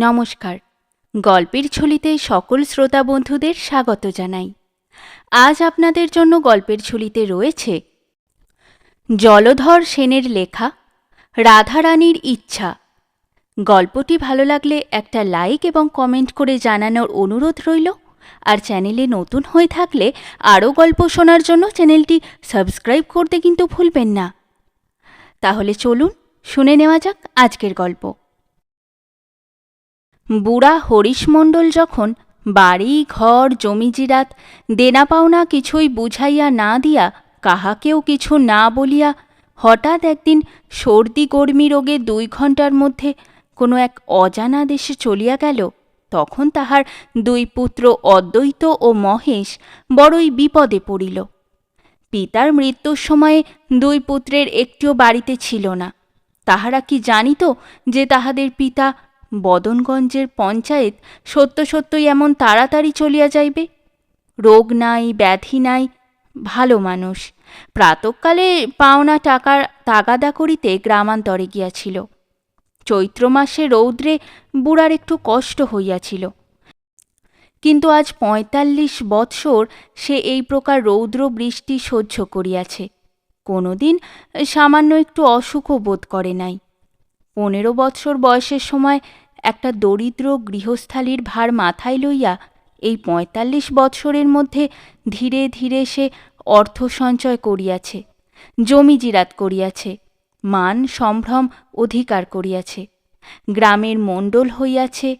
নমস্কার। গল্পের ঝুলিতে সকল শ্রোতা বন্ধুদের স্বাগত জানাই। আজ আপনাদের জন্য গল্পের ঝুলিতে রয়েছে জলধর সেনের লেখা রাধারানীর ইচ্ছা। গল্পটি ভালো লাগলে একটা লাইক এবং কমেন্ট করে জানানোর অনুরোধ রইল। আর চ্যানেলে নতুন হয়ে থাকলে আরও গল্প শোনার জন্য চ্যানেলটি সাবস্ক্রাইব করতে কিন্তু ভুলবেন না। তাহলে চলুন শুনে নেওয়া যাক আজকের গল্প। বুড়া হরিশ মণ্ডল যখন বাড়ি, ঘর, জমিজিরাত দেনা পাওনা কিছুই বুঝাইয়া না দিয়া কাহাকেও কিছু না বলিয়া হঠাৎ একদিন সর্দি গর্মি রোগে দুই ঘণ্টার মধ্যে কোনো এক অজানা দেশে চলিয়া গেল, তখন তাহার দুই পুত্র অদ্বৈত ও মহেশ বড়ই বিপদে পড়িল। পিতার মৃত্যুর সময়ে দুই পুত্রের একটিও বাড়িতে ছিল না। তাহারা কি জানিত যে তাহাদের পিতা বদনগঞ্জের পঞ্চায়েত সত্য সত্যই এমন তাড়াতাড়ি চলিয়া যাইবে? রোগ নাই, ব্যাধি নাই, ভালো মানুষ। প্রাতকালে পাওনা টাকার তাগাদা করিতে গ্রামান্তরে গিয়াছিল। চৈত্র মাসে রৌদ্রে বুড়ার একটু কষ্ট হইয়াছিল। কিন্তু আজ পঁয়তাল্লিশ বৎসর সে এই প্রকার রৌদ্র বৃষ্টি সহ্য করিয়াছে। কোনোদিন সামান্য একটু অসুখও বোধ করে নাই। পনেরো বৎসর বয়সের সময় একটা দরিদ্র গৃহস্থালীর ভার মাথায় লইয়া এই পঁয়তাল্লিশ বৎসরের মধ্যে ধীরে ধীরে সে অর্থ সঞ্চয় করিয়াছে, জমি জিরাত করিয়াছে, মান সম্ভ্রম অধিকার করিয়াছে, গ্রামের মণ্ডল হইয়াছে,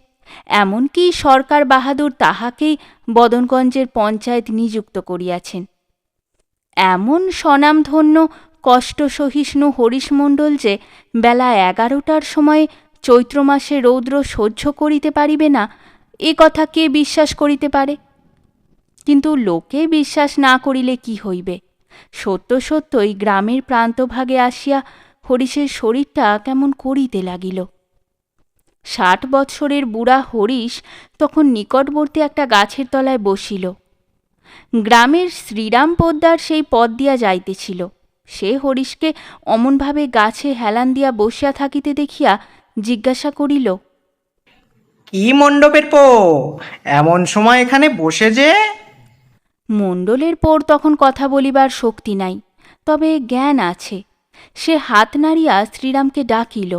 এমনকি সরকার বাহাদুর তাহাকেই বদনগঞ্জের পঞ্চায়েত নিযুক্ত করিয়াছেন। এমন স্বনামধন্য কষ্ট সহিষ্ণু হরিশমণ্ডল যে বেলা এগারোটার সময়ে চৈত্র মাসে রৌদ্র সহ্য করিতে পারিবে না, এ কথা কে বিশ্বাস করিতে পারে? কিন্তু লোকে বিশ্বাস না করিলে কি হইবে? সত্য সত্যই গ্রামের প্রান্তভাগে আসিয়া হরিশের শরীরটা কেমন করিতে লাগিল। ষাট বৎসরের বুড়া হরিশ তখন নিকটবর্তী একটা গাছের তলায় বসিল। গ্রামের শ্রীরাম পোদ্দার সেই পথ দিয়া যাইতেছিল। সে হরিশকে অমনভাবে গাছে হেলান দিয়া বসিয়া থাকিতে দেখিয়া জিজ্ঞাসা করিল কি মণ্ডপের পো এমন সময় এখানে বসে যে? মণ্ডলের পর তখন কথা বলিবার শক্তি নাই তবে জ্ঞান আছে। সে হাত নাড়িয়া শ্রীরামকে ডাকিল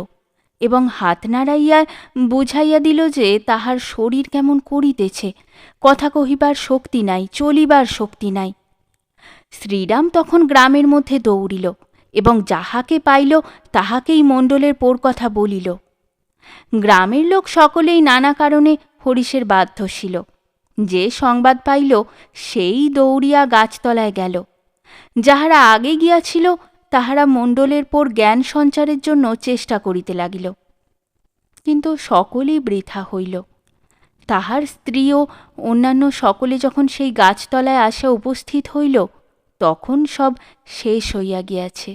এবং হাত নাড়াইয়া বুঝাইয়া দিল যে তাহার শরীর কেমন করিতেছে। কথা কহিবার শক্তি নাই চলিবার শক্তি নাই। শ্রীরাম তখন গ্রামের মধ্যে দৌড়িল এবং যাহাকে পাইল তাহাকেই মণ্ডলের পোর কথা বলিল। গ্রামের লোক সকলেই নানা কারণে হরিশের বাধ্য ছিল। যে সংবাদ পাইল সেই দৌড়িয়া গাছতলায় গেল। যাহারা আগে গিয়াছিল তাহারা মণ্ডলের পর জ্ঞান সঞ্চারের জন্য চেষ্টা করিতে লাগিল। কিন্তু সকলেই বৃথা হইল। তাহার স্ত্রী ও অন্যান্য সকলে যখন সেই গাছতলায় আসা উপস্থিত হইল, তখন সব শেষ হইয়া গিয়াছে।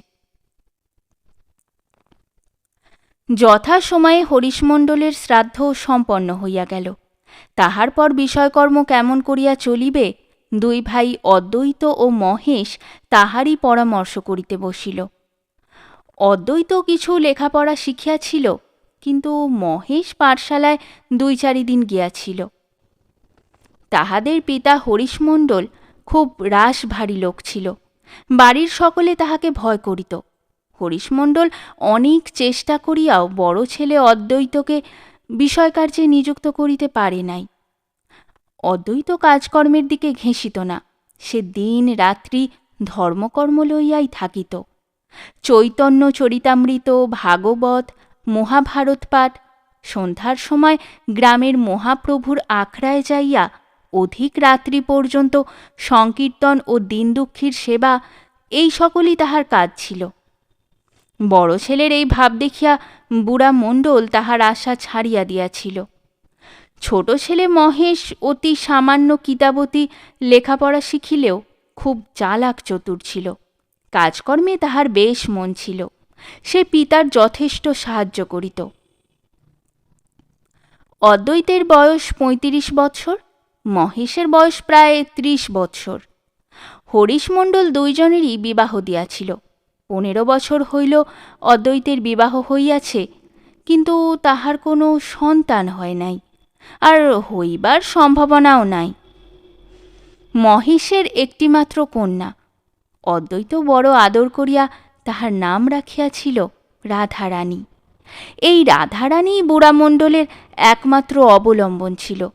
যথা সময়ে হরিশমণ্ডলের শ্রাদ্ধ সম্পন্ন হইয়া গেল। তাহার পর বিষয়কর্ম কেমন করিয়া চলিবে, দুই ভাই অদ্বৈত ও মহেশ তাহারই পরামর্শ করিতে বসিল। অদ্বৈত কিছু লেখাপড়া শিখিয়াছিল কিন্তু মহেশ পাঠশালায় দুই চারি দিন গিয়াছিল। তাহাদের পিতা হরিশমণ্ডল খুব রাস ভারী লোক ছিল। বাড়ির সকলে তাহাকে ভয় করিত। হরিশমণ্ডল অনেক চেষ্টা করিয়াও বড় ছেলে অদ্বৈতকে বিষয়কার্যে নিযুক্ত করিতে পারে নাই। অদ্বৈত কাজকর্মের দিকে ঘেঁষিত না, সে দিন রাত্রি ধর্মকর্ম লইয়াই থাকিত। চৈতন্য চরিতামৃত, ভাগবত মহাভারত পাঠ। সন্ধ্যার সময় গ্রামের মহাপ্রভুর আখড়ায় যাইয়া অধিক রাত্রি পর্যন্ত সংকীর্তন ও দিন দুঃখীর সেবা, এই সকলই তাহার কাজ ছিল। বড় ছেলের এই ভাব দেখিয়া বুড়া মণ্ডল তাহার আশা ছাড়িয়া দিয়াছিল। ছোট ছেলে মহেশ অতি সামান্য কিতাবতী, লেখাপড়া শিখিলেও খুব চালাক চতুর ছিল। কাজকর্মে তাহার বেশ মন ছিল। সে পিতার যথেষ্ট সাহায্য করিত। অদ্বৈতের বয়স পঁয়ত্রিশ বৎসর, মহেশের বয়স প্রায় ত্রিশ বৎসর। হরিশমণ্ডল দুইজনেরই বিবাহ দিয়াছিল। পনেরো বছর হইল অদ্বৈতের বিবাহ হইয়াছে, কিন্তু তাহার কোনো সন্তান হয় নাই, আর হইবার সম্ভাবনাও নাই। মহেশের একটিমাত্র কন্যা। অদ্বৈত বড় আদর করিয়া তাহার নাম রাখিয়াছিল রাধারানী। এই রাধারানী বুড়ামণ্ডলের একমাত্র অবলম্বন ছিল।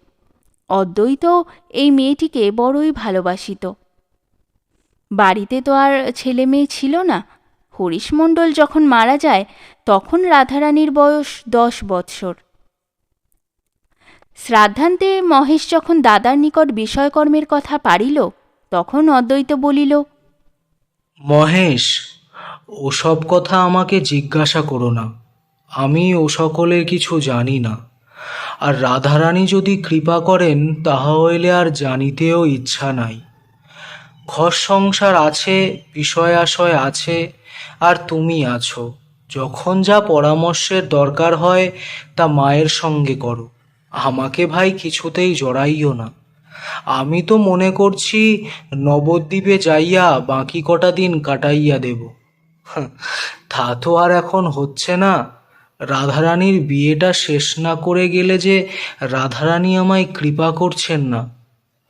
অদ্বৈত এই মেয়েটিকে বড়ই ভালোবাসিত। বাড়িতে তো আর ছেলে মেয়ে ছিল না। হরিশমণ্ডল যখন মারা যায়, তখন রাধারানীর বয়স দশ বৎসর। শ্রাদ্ধান্তে মহেশ যখন দাদার নিকট বিষয়কর্মের কথা পারিল, তখন অদ্বৈত বলিল, মহেশ ওসব কথা আমাকে জিজ্ঞাসা করো না। আমি ও সকলের কিছু জানি না। আর রাধারানী যদি কৃপা করেন, তাহা হইলে আর জানিতেও ইচ্ছা নাই। ঘর সংসার আছে বিষয় আশয় আছে, আর তুমি আছো। যখন যা পরামর্শের দরকার হয়, তা মায়ের সঙ্গে করো। আমাকে ভাই কিছুতেই জড়াইও না। আমি তো মনে করছি, নবদ্বীপে যাইয়া বাকি কটা দিন কাটাইয়া দেব। তা তো আর এখন হচ্ছে না। রাধারানীর বিয়েটা শেষ না করে গেলে যে রাধারানী আমায় কৃপা করছেন না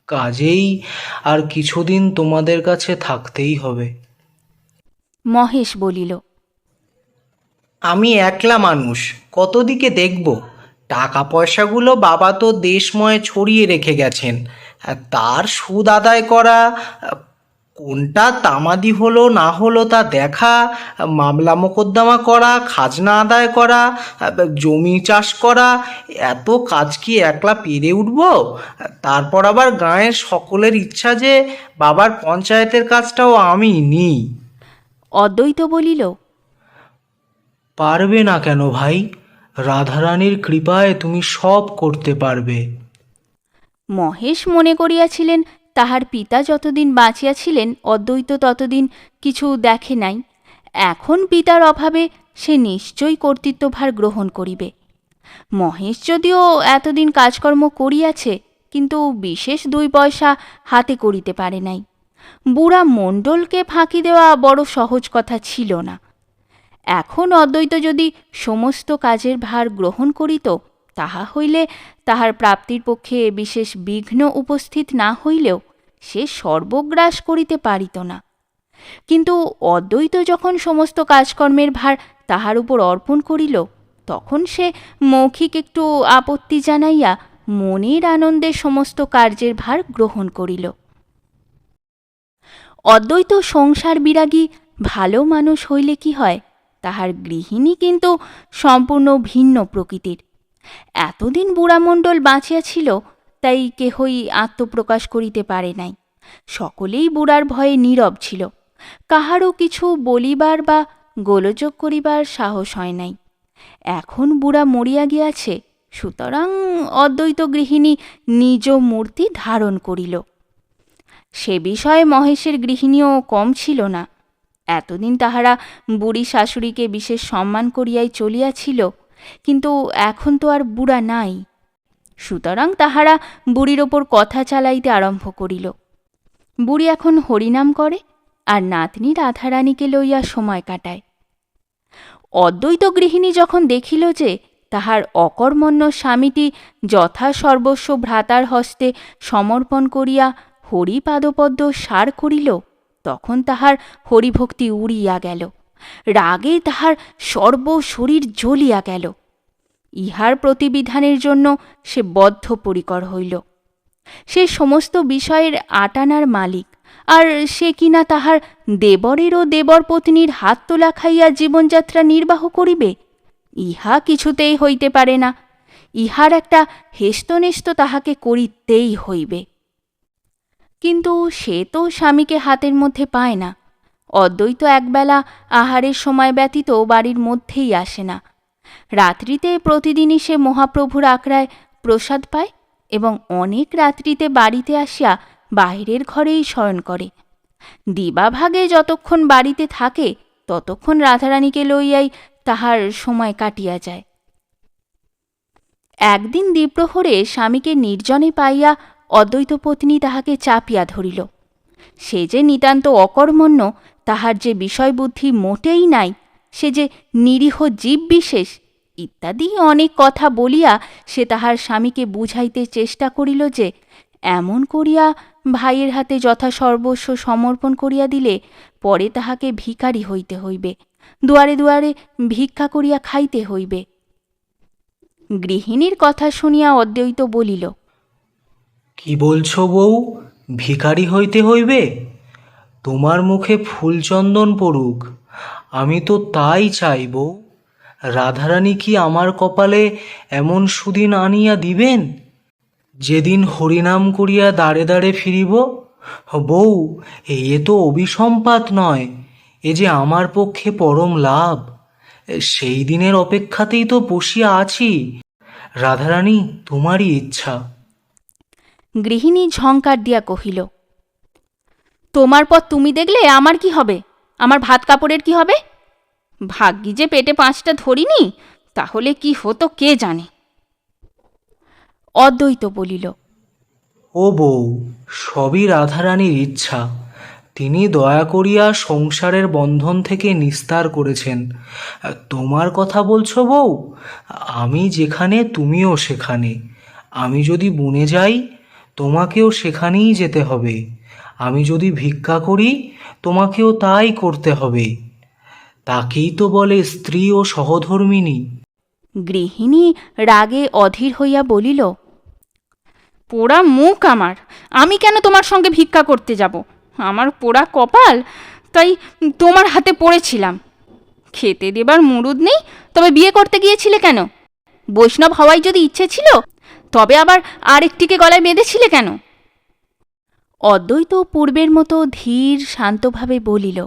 কাজেই আর কিছুদিন তোমাদের কাছে থাকতেই হবে। মহেশ বলিল আমি একলা মানুষ কত দিকে দেখব? টাকা পয়সাগুলো বাবা তো দেশময় ছড়িয়ে রেখে গেছেন আর তার সুদ আদায় করা কোনটা তামাদি হলো না হলো তা দেখা মামলা মোকদ্দমা করা খাজনা আদায় করা জমি চাষ করা এত কাজ কি একলা পেরে উঠব? তারপর আবার গাঁয়ের সকলের ইচ্ছা যে বাবার পঞ্চায়েতের কাজটাও আমি নিই। অদ্বৈত বলিল পারবে না কেন ভাই? রাধারানীর কৃপায় তুমি সব করতে পারবে। মহেশ মনে করিয়াছিলেন তাহার পিতা যতদিন বাঁচিয়াছিলেন, অদ্বৈত ততদিন কিছু দেখে নাই। এখন পিতার অভাবে সে নিশ্চয়ই কর্তৃত্বভার গ্রহণ করিবে। মহেশ যদিও এতদিন কাজকর্ম করিয়াছে, কিন্তু বিশেষ দুই পয়সা হাতে করিতে পারে নাই। বুড়া মণ্ডলকে ফাঁকি দেওয়া বড় সহজ কথা ছিল না। এখন অদ্বৈত যদি সমস্ত কাজের ভার গ্রহণ করিত তাহা হইলে তাহার প্রাপ্তির পক্ষে বিশেষ বিঘ্ন উপস্থিত না হইলেও সে সর্বগ্রাস করিতে পারিত না। কিন্তু অদ্বৈত যখন সমস্ত কাজকর্মের ভার তাহার উপর অর্পণ করিল, তখন সে মৌখিক একটু আপত্তি জানাইয়া মনের আনন্দে সমস্ত কার্যের ভার গ্রহণ করিল। অদ্বৈত সংসার বিরাগী ভালো মানুষ হইলে কি হয়, তাহার গৃহিণী কিন্তু সম্পূর্ণ ভিন্ন প্রকৃতির। এতদিন বুড়ামণ্ডল বাঁচিয়া ছিল তাই কেহই আত্মপ্রকাশ করিতে পারে নাই। সকলেই বুড়ার ভয়ে নীরব ছিল। কাহারও কিছু বলিবার বা গোলযোগ করিবার সাহস হয় নাই। এখন বুড়া মরিয়া গিয়াছে, সুতরাং অদ্বৈত গৃহিণী নিজ মূর্তি ধারণ করিল। সে বিষয়ে মহেশের গৃহিণীও কম ছিল না। এতদিন তাহারা বুড়ি শাশুড়িকে বিশেষ সম্মান করিয়াই চলিয়াছিল কিন্তু এখন তো আর বুড়া নাই। সুতরাং তাহারা বুড়ির ওপর কথা চালাইতে আরম্ভ করিল। বুড়ি এখন হরিনাম করে আর নাতনি রাধারানীকে লইয়া সময় কাটায়। অদ্বৈত গৃহিণী যখন দেখিল যে তাহার অকর্মণ্য স্বামীটি যথা সর্বস্ব ভ্রাতার হস্তে সমর্পণ করিয়া হরিপাদপদ্ম সার করিল, তখন তাহার হরিভক্তি উড়িয়া গেল। রাগে তাহার সর্বশরীর জ্বলিয়া গেল। ইহার প্রতিবিধানের জন্য সে বদ্ধপরিকর হইল। সে সমস্ত বিষয়ের আটানার মালিক, আর সে কিনা তাহার দেবরের ও দেবর পত্নীর হাত তোলা খাইয়া জীবনযাত্রা নির্বাহ করিবে? ইহা কিছুতেই হইতে পারে না। ইহার একটা হেস্তনেস্ত তাহাকে করিতেই হইবে। কিন্তু সে তো স্বামীকে হাতের মধ্যে পায় না। অদ্বৈত একবেলা আহারের সময় ব্যতীত বাড়ির মধ্যেই আসে না। রাত্রিতে প্রতিদিনই সে মহাপ্রভুর আখড়ায় প্রসাদ পায় এবং অনেক রাত্রিতে বাড়িতে আসিয়া বাহিরের ঘরেই শয়ন করে। দিবাভাগে যতক্ষণ বাড়িতে থাকে, ততক্ষণ রাধারানীকে লইয়াই তাহার সময় কাটিয়া যায়। একদিন দ্বিপ্রহরে স্বামীকে নির্জনে পাইয়া অদ্বৈত পত্নী তাহাকে চাপিয়া ধরিল। সে যে নিতান্ত অকর্মণ্য তাহার যে বিষয়বুদ্ধি মোটেই নাই, সে যে নিরীহ জীব বিশেষ ইত্যাদি অনেক কথা বলিয়া সে তাহার স্বামীকে বুঝাইতে চেষ্টা করিল যে, এমন করিয়া ভাইয়ের হাতে যথা সর্বস্ব সমর্পণ করিয়া দিলে পরে তাহাকে ভিখারি হইতে হইবে, দুয়ারে দুয়ারে ভিক্ষা করিয়া খাইতে হইবে। গৃহিণীর কথা শুনিয়া অদ্বৈত বলিল, কি বলছো বউ, ভিখারি হইতে হইবে? তোমার মুখে ফুলচন্দন পড়ুক, আমি তো তাই চাই বউ রাধারানী কি আমার কপালে এমন সুদিন আনিয়া দিবেন? যেদিন হরিনাম করিয়া দাঁড়ে দাঁড়ে ফিরিব? বউ, এ তো অভিসম্পাত নয়, এ যে আমার পক্ষে পরম লাভ। সেই দিনের অপেক্ষাতেই তো বসিয়া আছি। রাধারানী, তোমারই ইচ্ছা। গৃহিণী ঝঙ্কার দিয়া কহিল তোমার পর তুমি দেখলে আমার কি হবে? আমার ভাত কাপড়ের কি হবে? ভাগ্যি যে পেটে পাঁচটা ধরিনি, তাহলে কি হতো কে জানে? অদ্বৈত বলিল, ও বউ, সবই রাধারানীর ইচ্ছা। তিনি দয়া করিয়া সংসারের বন্ধন থেকে নিস্তার করেছেন। তোমার কথা বলছো বউ? আমি যেখানে, তুমিও সেখানে। আমি যদি বনে যাই, তোমাকেও সেখানেই যেতে হবে। আমি যদি ভিক্ষা করি, তোমাকেও তাই করতে হবে। তাকেই তো বলে স্ত্রী ও সহধর্মিনী। গৃহিণী রাগে অধীর হইয়া বলিল, পোড়া মুখ আমার, আমি কেন তোমার সঙ্গে ভিক্ষা করতে যাব? আমার পোড়া কপাল, তাই তোমার হাতে পড়েছিলাম। খেতে দেবার মুরুদ নেই, তবে বিয়ে করতে গিয়েছিলে কেন? বৈষ্ণব হওয়াই যদি ইচ্ছে ছিল, তবে আবার আরেকটিকে গলায় বেঁধেছিলে কেন? অদ্বৈত পূর্বের মতো ধীর শান্তভাবে বলিল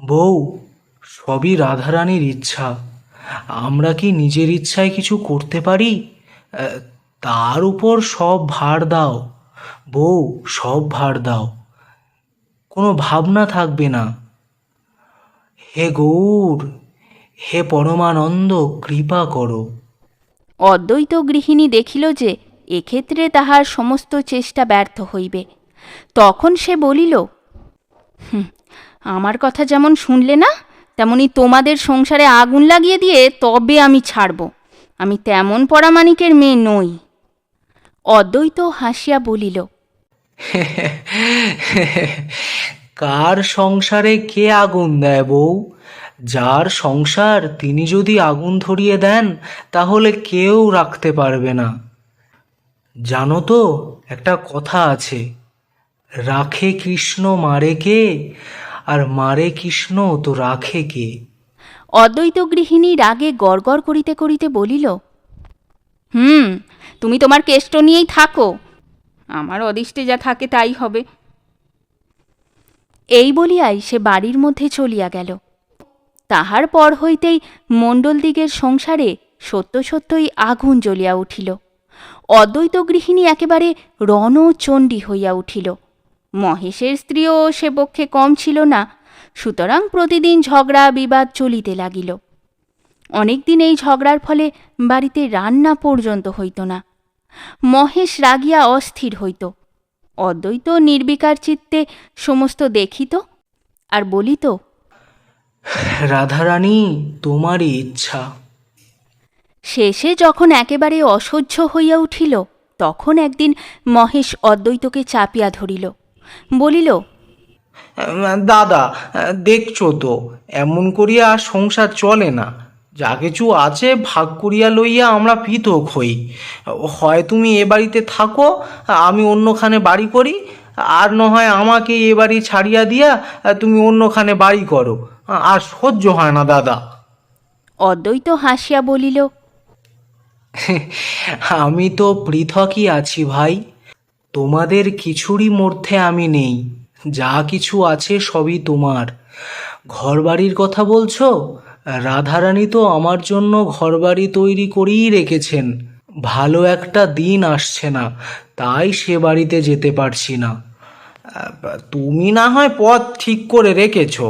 বউ সবই রাধারানীর ইচ্ছা। আমরা কি নিজের ইচ্ছায় কিছু করতে পারি? তার উপর সব ভার দাও। বউ সব ভার দাও। কোনো ভাবনা থাকবে না। হে গৌর হে পরমানন্দ কৃপা করো। অদ্বৈত গৃহিণী দেখিল যে এক্ষেত্রে তাহার সমস্ত চেষ্টা ব্যর্থ হইবে। তখন সে বলিল আমার কথা যেমন শুনলে না, তেমনি তোমাদের সংসারে আগুন লাগিয়ে দিয়ে তবে আমি ছাড়ব। আমি তেমন পরামানিকের মেয়ে নই। অদ্বৈত হাসিয়া বলিল, কার সংসারে কে আগুন দেয় বউ? যার সংসার তিনি যদি আগুন ধরিয়ে দেন, তাহলে কেউ রাখতে পারবে না। জানো তো, একটা কথা আছে। রাখে কৃষ্ণ মারে কে, আর মারে কৃষ্ণ তো রাখে কে। অদ্বৈত গৃহিণী রাগে গড়গড় করিতে করিতে বলিল, হুম, তুমি তোমার কেষ্ট নিয়েই থাকো। আমার অদিষ্টে যা থাকে তাই হবে। এই বলিয়াই সে বাড়ির মধ্যে চলিয়া গেল। তাহার পর হইতেই মণ্ডলদিগের সংসারে সত্য সত্যই আগুন জ্বলিয়া উঠিল। অদ্বৈত গৃহিণী একেবারে রণচণ্ডী হইয়া উঠিল। মহেশের স্ত্রীও সে পক্ষে কম ছিল না, সুতরাং প্রতিদিন ঝগড়া বিবাদ চলিতে লাগিল। অনেকদিন এই ঝগড়ার ফলে বাড়িতে রান্না পর্যন্ত হইত না। মহেশ রাগিয়া অস্থির হইত। অদ্বৈত নির্বিকার চিত্তে সমস্ত দেখিত আর বলিত, রাধারানী, তোমারই ইচ্ছা। শেষে যখন একেবারে অসহ্য হইয়া উঠিল তখন একদিন মহেশ অদ্বৈতকে চাপিয়া ধরিল। বলিল দাদা দেখছ তো এমন করিয়া আর সংসার চলে না। যা কিছু আছে ভাগ করিয়া লইয়া আমরা পৃথক হই। হয় তুমি এ বাড়িতে থাকো আমি অন্যখানে বাড়ি করি আর না হয় আমাকে এ বাড়ি ছাড়িয়া দিয়া তুমি অন্যখানে বাড়ি করো। আর সহ্য হয় না দাদা। অদ্বৈত হাসিয়া বলিল আমি তো পৃথকই আছি ভাই। তোমাদের কিছুরই মধ্যে আমি নেই। যা কিছু আছে সবই তোমার। ঘরবাড়ির কথা বলছো? রাধারানী তো আমার জন্য ঘরবাড়ি তৈরি করেই রেখেছেন। ভালো একটা দিন আসছে না, তাই সে বাড়িতে যেতে পারছি না। তুমি না হয় পথ ঠিক করে রেখেছ,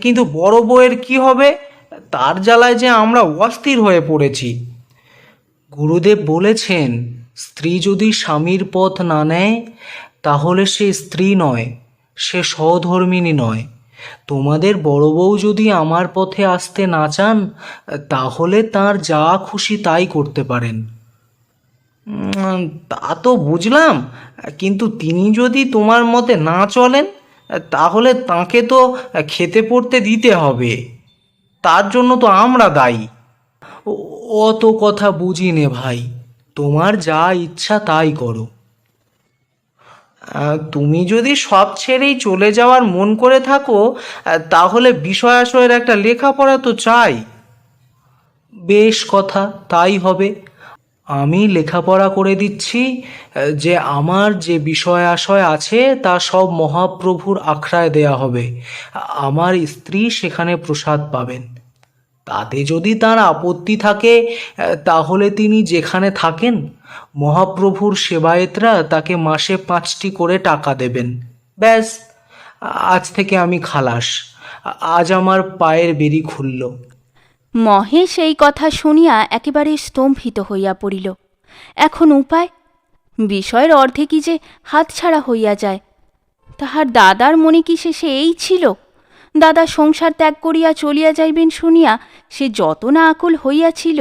কিন্তু বড় বউয়ের কি হবে? তার জ্বালায় যে আমরা অস্থির হয়ে পড়েছি। গুরুদেব বলেছেন, স্ত্রী যদি স্বামীর পথ না নেয়, তাহলে সে স্ত্রী নয়, সে সহধর্মিনী নয়। তোমাদের বড় বউ যদি আমার পথে আসতে না চান, তাহলে তার যা খুশি তাই করতে পারেন। তা তো বুঝলাম, কিন্তু তিনি যদি তোমার মতে না চলেন, তাহলে তাকে তো খেতে পড়তে দিতে হবে। তার জন্য তো আমরা দায়ী। অত কথা বুঝি নে ভাই। তোমার যা ইচ্ছা তাই করো। তুমি যদি সব ছেড়েই চলে যাওয়ার মন করে থাকো তাহলে বিষয় আশয়ের একটা লেখাপড়া তো চাই। বেশ কথা, তাই হবে। আমি লেখাপড়া করে দিচ্ছি যে আমার যে বিষয় আশয় আছে, তা সব মহাপ্রভুর আখড়ায় দেয়া হবে। আমার স্ত্রী সেখানে প্রসাদ পাবেন। তাতে যদি তার আপত্তি থাকে তাহলে তিনি যেখানে থাকেন, মহাপ্রভুর সেবায়েতরা তাকে মাসে পাঁচটি করে টাকা দেবেন। ব্যাস, আজ থেকে আমি খালাস, আজ আমার পায়ের বেরি খুলল। মহেশ এই কথা শুনিয়া একেবারে স্তম্ভিত হইয়া পড়িল। এখন উপায়? বিষয়ের অর্ধে কি যে হাতছাড়া হইয়া যায়। তাহার দাদার মনে কি শেষে এই ছিল? দাদা সংসার ত্যাগ করিয়া চলিয়া যাইবেন শুনিয়া সে যত না আকুল হইয়াছিল,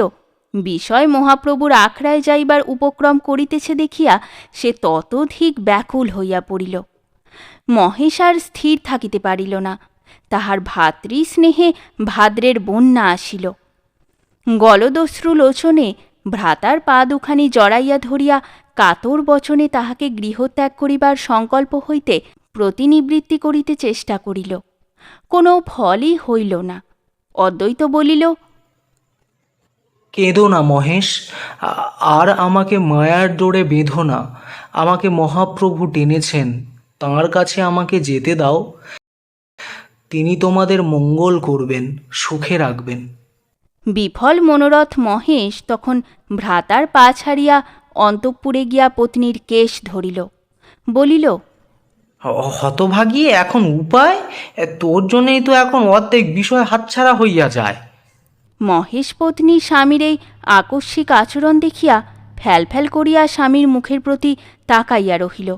বিষয় মহাপ্রভুর আখড়ায় যাইবার উপক্রম করিতেছে দেখিয়া সে ততধিক ব্যাকুল হইয়া পড়িল। মহেশ আর স্থির থাকিতে পারিল না, তাহার ভাতৃ স্নেহে ভাদ্রের বন্যা আসিল। গলদস্রু লোচনে ভ্রাতার পা দুখানি জড়াইয়া ধরিয়া কাতর বচনে তাহাকে গৃহত্যাগ করিবার সংকল্প হইতে প্রতিনিবৃত্তি করিতে চেষ্টা করিল। কোনো ফলই হইল না। অদ্বৈত বলিল কেঁদো না মহেশ আর আমাকে মায়ার ডোরে বেঁধো না। আমাকে মহাপ্রভু টেনেছেন তাঁর কাছে আমাকে যেতে দাও। তিনি তোমাদের মঙ্গল করবেন সুখে রাখবেন। বিফল মনোরথ মহেশ তখন ভ্রাতার পা ছাড়িয়া অন্তঃপুরে গিয়া পত্নীর কেশ ধরিল। বলিল হ- হতভাগী এখন উপায়? তোর জন্যই তো এখন অর্ধেক বিষয় হাতছাড়া হইয়া যায়। মহেশ পত্নী স্বামীর এই আকস্মিক আচরণ দেখিয়া ফ্যালফ্যাল করিয়া স্বামীর মুখের প্রতি তাকাইয়া রহিল।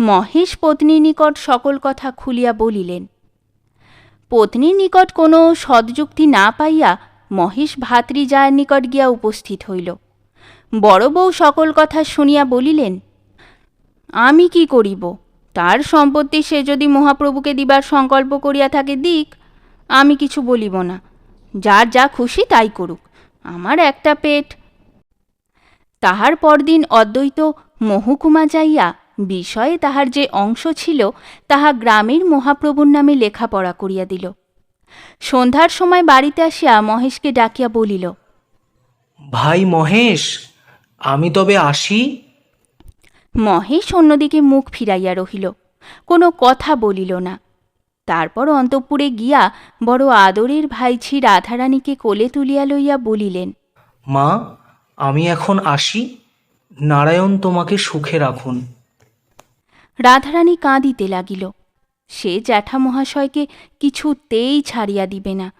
মহেশ পত্নীর নিকট সকল কথা খুলিয়া বলিলেন, পত্নীর নিকট কোনো সদযুক্তি না পাইয়া মহেশ ভাতৃজায়ের নিকট গিয়া উপস্থিত হইল। বড় বউ সকল কথা শুনিয়া বলিলেন, আমি কি করিব? তার সম্পত্তি সে যদি মহাপ্রভুকে দিবার সংকল্প করিয়া থাকে দিক, আমি কিছু বলিব না। যার যা খুশি তাই করুক। আমার একটা পেট। তাহার পরদিন অদ্বৈত মহকুমা যাইয়া বিষয়ে তাহার যে অংশ ছিল, তাহা গ্রামের মহাপ্রভুর নামে লেখাপড়া করিয়া দিল। সন্ধ্যার সময় বাড়িতে আসিয়া মহেশকে ডাকিয়া বলিল, ভাই মহেশ, আমি তবে আসি? মহেশ অন্যদিকে মুখ ফিরাইয়া রহিল। কোনো কথা বলিল না। তারপর অন্তঃপুরে গিয়া বড় আদরের ভাইঝি রাধারানীকে কোলে তুলিয়া লইয়া বলিলেন মা আমি এখন আসি। নারায়ণ তোমাকে সুখে রাখুন। রাধারানী কাঁদিতে লাগিল। সে জ্যাঠা মহাশয়কে কিছুতেই ছাড়িয়া দিবে না।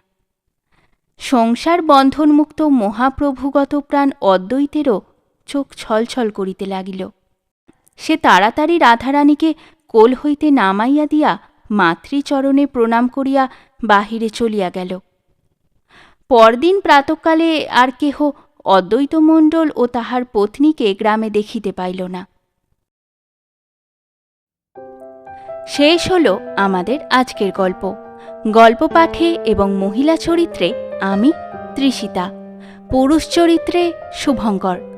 সংসার বন্ধনমুক্ত মহাপ্রভুগত প্রাণ অদ্বৈতেরও চোখ ছলছল করিতে লাগিল। সে তাড়াতাড়ি রাধারানীকে কোল হইতে নামাইয়া দিয়া মাতৃচরণে প্রণাম করিয়া বাহিরে চলিয়া গেল। পরদিন প্রাতকালে আর কেহ অদ্বৈতমণ্ডল ও তাহার পত্নীকে গ্রামে দেখিতে পাইল না। শেষ হল আমাদের আজকের গল্প। গল্প পাঠে এবং মহিলা চরিত্রে আমি ত্রিষিতা পুরুষ চরিত্রে শুভঙ্কর।